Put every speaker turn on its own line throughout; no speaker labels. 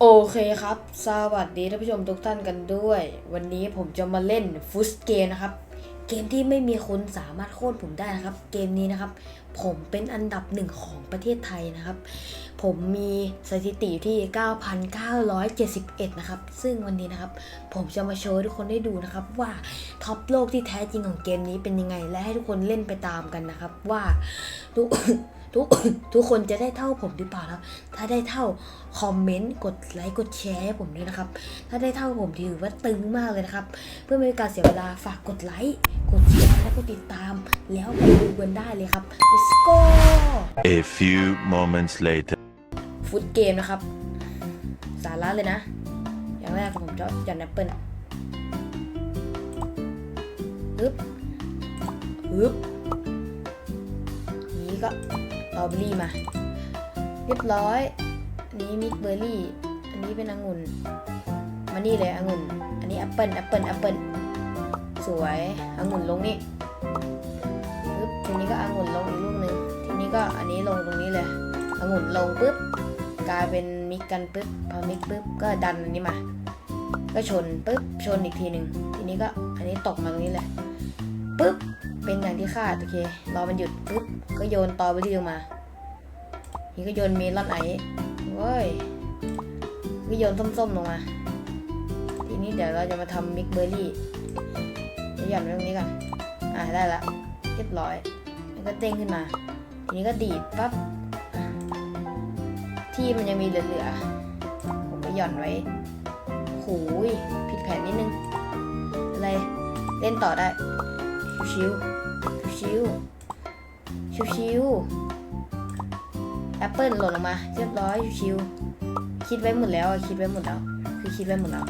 โอเคครับ สวัสดีท่านผู้ชมทุกท่านกันด้วย วันนี้ผมจะมาเล่นฟุตเกมนะครับ เกมที่ไม่มีคนสามารถโค่นผมได้นะครับ เกมนี้นะครับ ผมเป็นอันดับหนึ่งของประเทศไทยนะครับ ผมมีสถิติอยู่ที่ 9,971 นะครับ ซึ่งวันนี้นะครับ ผมจะมาโชว์ทุกคนได้ดูนะครับ ว่าท็อปโลกที่แท้จริงของเกมนี้เป็นยังไง และให้ทุกคนเล่นไปตามกันนะครับ ว่าทุก ทุกทุกคนจะได้เท่าผมหรือเปล่าครับ ถ้าได้เท่าคอมเมนต์กดไลค์กดแชร์ให้ผมด้วยนะครับ ถ้าได้เท่าผมถือว่าตึงมากเลยนะครับ เพื่อไม่ให้การเสียเวลาฝากกดไลค์กดแชร์และกดติดตาม แล้วไปดูกันได้เลยครับ let's go
A few moments later.
ฟุตเกมนะครับ สาระเลยนะ อย่างแรกผมจะหย่อนแอปเปิลฮึบฮึบนี้ก็ เอเบอรี่มา เรียบร้อย อันนี้มิกเบอร์รี่ อันนี้เป็นองุ่น มานี่เลยองุ่น อันนี้แอปเปิลแอปเปิลแอปเปิลสวยองุ่นลงนี่ปึ๊บทีนี้ก็องุ่นลงอีกลูกหนึ่งทีนี้ก็อันนี้ลงตรงนี้เลยองุ่นลงปุ๊บกลายเป็นมิกกันปุ๊บพอมิกปุ๊บก็ดันอันนี้มา ก็ชนปุ๊บชนอีกทีหนึ่งทีนี้ก็อันนี้ตกมาตรงนี้เลยปุ๊บ เป็นอย่างที่คาดโอเครอมันหยุดปุ๊บก็โยนตอเบอรี่ลงมา นี่ก็โยนเมลอนไอเว้ยก็โยนส้มๆลงมา ทีนี้เดี๋ยวเราจะมาทำมิกเบอร์รี่จะหย่อนไว้ตรงนี้ก่อนอ่าได้ละเรียบร้อยมันก็เด้งขึ้นมา ทีนี้ก็ดีดปั๊บที่มันยังมีเหลือๆผมก็หย่อนไว้หูยผิดแผนนิดนึงอะไรเล่นต่อได้ ชิวๆชิวๆชิวๆแอปเปิลหล่นลงมา เรียบร้อยชิวๆคิดไว้หมดแล้วคิดไว้หมดแล้วคือคิดไว้หมดแล้ว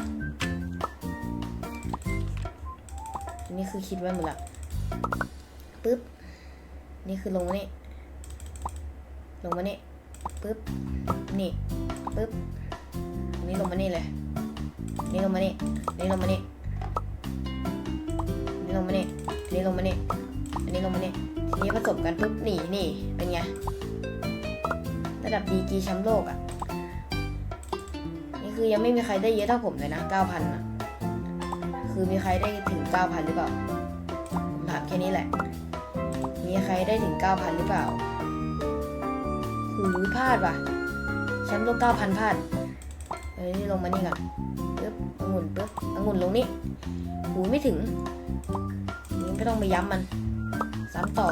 นี่คือคิดไว้หมดแล้วปึ๊บนี่คือลงมานี่ลงมานี่ปึ๊บนี่ปึ๊บนนี้ลงมานี่เลยนี่ลงมานี่นี่ลงมานี่นี่ลงมานี่ันี่ลงมานี่ อันนี้ลงมานี่ ทีนี้ผสมกันปุ๊บหนีนี่ เป็นไง ระดับดีกีแชมป์โลกอะ่ะ นี่คือยังไม่มีใครได้เยอะเท่าผมเลยนะ 9,000อะคือมีใครได้ถึง 9,000 หรือเปล่า ผมถามแค่นี้แหละ มีใครได้ถึง 9,000 หรือเปล่าหูพลาดว่ะ แชมป์โลก 9,000พลาดเฮ้ยลงมานี่ก่อนปึ๊บองุ่นปึ๊บองุ่นลงนี่หูไม่ถึง ไม่ต้องไปย้ำมันซ้ำต่อ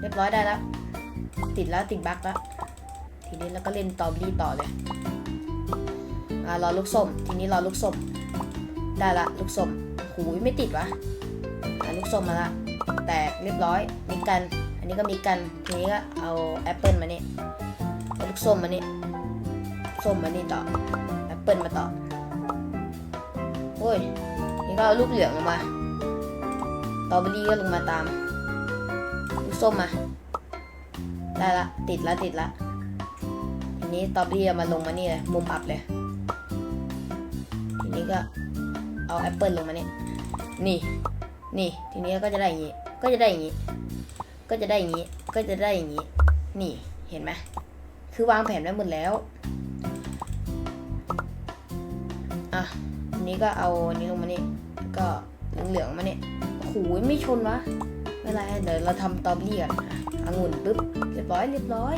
เรียบร้อยได้แล้ว ติดแล้วติดบั๊กแล้ว ทีนี้เราก็เล่นตอบรี่ต่อเลยอ่ารอลูกส้มทีนี้รอลูกส้มได้ละลูกส้มหูยไม่ติดวะอ่าลูกส้มมาละแตกเรียบร้อยมิกกัน อันนี้ก็มิกกันทีนี้ก็เอาแอปเปิลมานี่เอาลูกส้มมานี่ส้มมานี่ต่อแอปเปิลมาต่อโอ้ยนี่ก็เอาลูกเหลืองลงมา ตรอเบอรี่ก็ลงมาตามลูกส้มมา ได้ละ ติดละติดละทีนี้ตรอเบอรี่มาลงมานี่เลย มุมอับเลย ทีนี้ก็เอาแอปเปิลลงมาเนี่นี่ นี่ ทีนี้ก็จะได้อย่างนี้ ก็จะได้อย่างนี้ ก็จะได้อย่างนี้ ก็จะได้อย่างนี้ นี่ เห็นไหมคือวางแผนไว้หมดแล้ว อะทีนี้ก็เอาอันนี้ลงมานี่ ก็ เหลืองๆมาเนี่โอ้โหไม่ชนวะไม่เป็นไรเดี๋ยวเราทำตอเบอรี่ก่อนอะองุ่นปุ๊บเรียบร้อยเรียบร้อย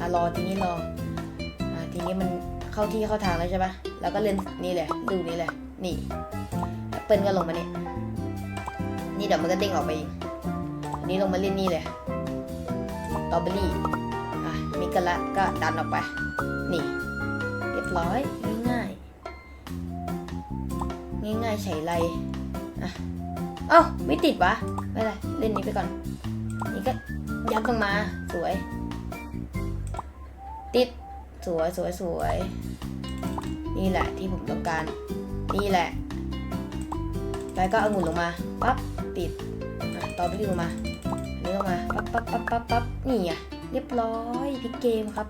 อะรอทีนี้รออะทีนี้มันเข้าที่เข้าทางแล้วใช่ปะแล้วก็เล่นนี่เลยดูนี่เลยนี่แอปเปิลก็ลงมาเนี่ยนี่เดี๋ยวมันก็เด้งออกไปเองอันนี้ลงมาเล่นนี่เลยตอเบอรี่อะมิกกันละก็ดันออกไป นี่ เรียบร้อยง่ายๆง่ายๆใช้ไร เอ้าไม่ติดวะไม่เป็นไรเล่นนี้ไปก่อน นี่ก็ยัดลงมาสวย ติดสวยสวยสวย นี่แหละที่ผมต้องการ นี่แหละ แล้วก็เอาองุ่นลงมาปั๊บติดต่อไปลงมาอันนี้ลงมาปั๊บปั๊บปั๊บปั๊บปั๊บนี่ไงเรียบร้อยพิกเกมครับ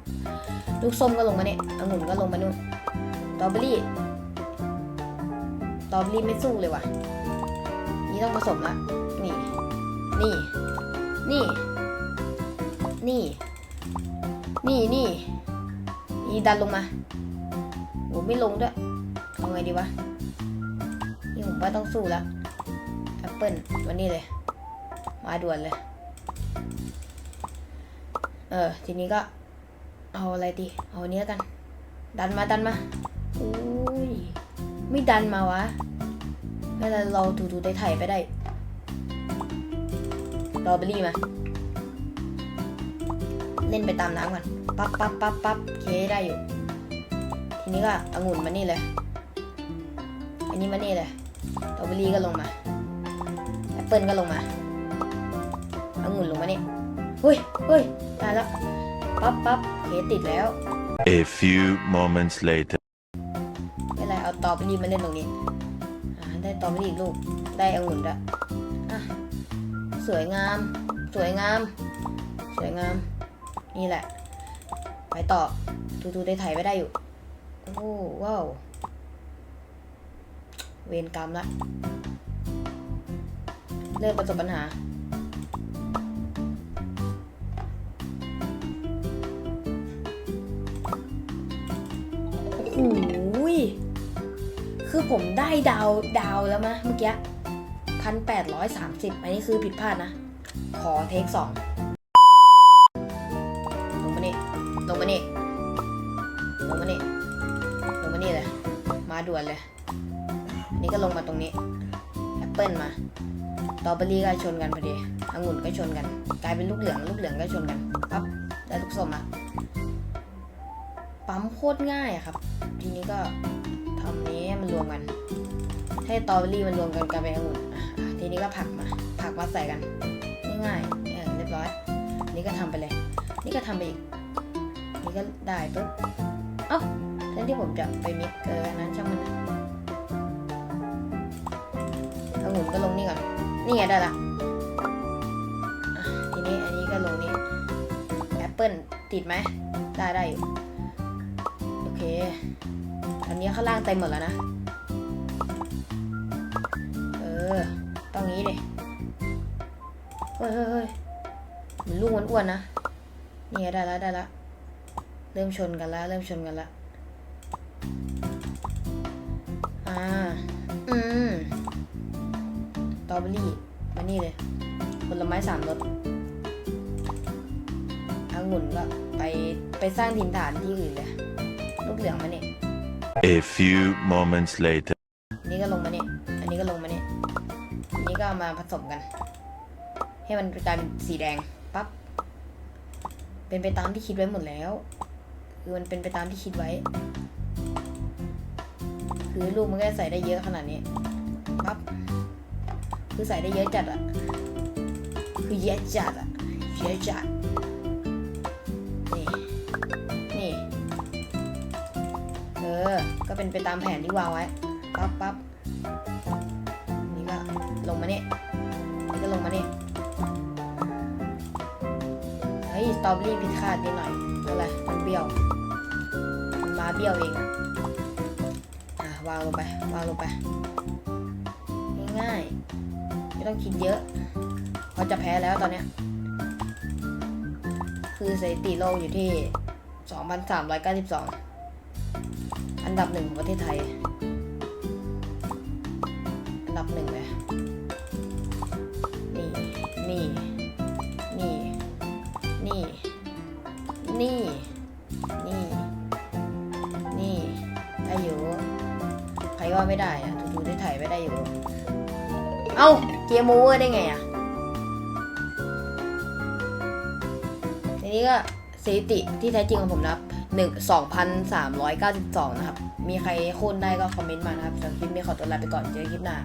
ลูกส้มก็ลงมาเนี่ยองุ่นก็ลงมานู่นตอเบอรี่ตอเบอรี่ไม่สู้เลยว่ะ นี่ต้องผสมละนี่ นี่ นี่ นี่ นี่นี่นี่ดันลงมาโหไม่ลงด้วยเอาไงดีวะ นี่ผมว่าต้องสู้แล้วแอปเปิลวันนี้เลย มาด่วนเลย เออ ทีนี้ก็ เอาอะไรดี เอาอันนี้แล้วกัน ดันมาดันมาอุ้ย ไม่ดันมาวะ ไม่เป็นไรเราถูถูไถ่ายๆไปได้รอเบอรี่มา เล่นไปตามน้ำก่อน ปั๊บปั๊บปั๊บปั๊บเคได้อยู่ ทีนี้ก็องุ่นมานี่เลย อันนี้มานี่เลยสตรอเบอรี่ก็ลงมา แอปเปิลก็ลงมาองุ่นลงมานี่เฮ้ยเฮ้ยได้แล้ว ปั๊บปั๊บเคติดแล้ว
A few moments later.
ไม่เป็นไรเอาสตรอเบอรี่มาเล่นตรงนี้อ่าได้ส ตรอเบอรี่อีกลูก ได้องุ่นด้วยอะสวยงาม สวยงาม สวยงาม นี่แหละ ไปต่อทูๆได้ไถไปได้อยู่ โอ้ว้าว เวรกรรมละ เริ่มประสบปัญหาโอ้โหยคือ ผมได้ดาวดาวแล้วมะเมื่อกี้พันแปดร้อยสามสิบอันนี้คือผิดพลาดนะ ขอเทคสองลงมานี่ลงมานี่ลงมานี่ลงมานี่เลย มาด่วนเลย อันนี้ก็ลงมาตรงนี้แอปเปิลมาตอเบอรี่ก็ชนกันพอดีองุ่นก็ชนกัน กลายเป็นลูกเหลือง ลูกเหลืองก็ชนกันปั๊บได้ลูกส้มอะ ปั๊มโคตรง่ายอะครับ ทีนี้ก็ทำนี้มันรวมกัน ให้ตอเบอรี่มันรวมกันกลายเป็นองุ่นทีนี้ก็ผักมา ผักมาใส่กันง่ายๆเออเรียบร้อย นี่ก็ทำไปเลย นี่ก็ทำไปอีก นี่ก็ได้ปุ๊บ เอ้าแทนที่ผมจะไปมิกเกอร์อันนั้นช่างมันองุ่นก็ลงนี่ก่อน นี่ไงได้ละอะทีนี้อันนี้ก็ลงนี่แอปเปิลติดไหม ได้ได้อยู่ อเคอันนี้ข้างล่างเต็มหมดแล้วนะ เออต้องงี้ดิเฮ้ยเฮ้ยเฮ้ยเหมือนลูกมันอ้วนนะนี่ได้แล้วได้แล้ว เริ่มชนกันแล้ว เริ่มชนกันแล้ว อ่า อืมตอเบอรี่ มานี่เลย ผลไม้สามรสองุ่นก็ไปไปสร้างถิ่นฐานที่อื่นเลย ลูกเหลืองมาเนี่ย
A few moments later.
อันนี้ก็ลงมาเนี่ย อันนี้ก็ลงมาเนี่ย อันนี้ก็เอามาผสมกัน ให้มันกลายเป็นสีแดงปั๊บ เป็นไปตามที่คิดไว้หมดแล้ว คือมันเป็นไปตามที่คิดไว้ คือลูกมันก็ใส่ได้เยอะขนาดนี้ปั๊บ คือใส่ได้เยอะจัดอะคือเยอะจัดอะเยอะจัดนี่นี่ เป็นไปตามแผนที่วางไว้ปั๊บปั๊บนี่ก็ลงมาเนี่ยนี่ก็ลงมาเนี่ยเฮ้ยสตอบรี่ผิดคาดนิดหน่อยอะไรมันเบี้ยวมันมาเบี้ยวเองอะวางลงไปวางลงไปง่ายๆไม่ต้องคิดเยอะเพราะจะแพ้แล้วตอนเนี้ยคือสถิติโลกอยู่ที่ 2,392อัน ดับหนึ่งของประเทศไทย อันดับหนึ่งเลย นี่ นี่ นี่ นี่ นี่ นี่ นี่ ได้อยู่ ใครว่าไม่ได้อะทูๆได้ถ่ายไม่ได้อยู่ เอ้า เกมโอเวอร์ได้ไงอะทีนี้ก็สถิติที่แท้จริงของผมนะครับ หนึ่งสองพันสามร้อยเก้าสิบสองนะครับ มีใครโค่นได้ก็คอมเมนต์มานะครับสำหรับคลิปนี้ขอตัวลาไปก่อนเจอคลิปหน้า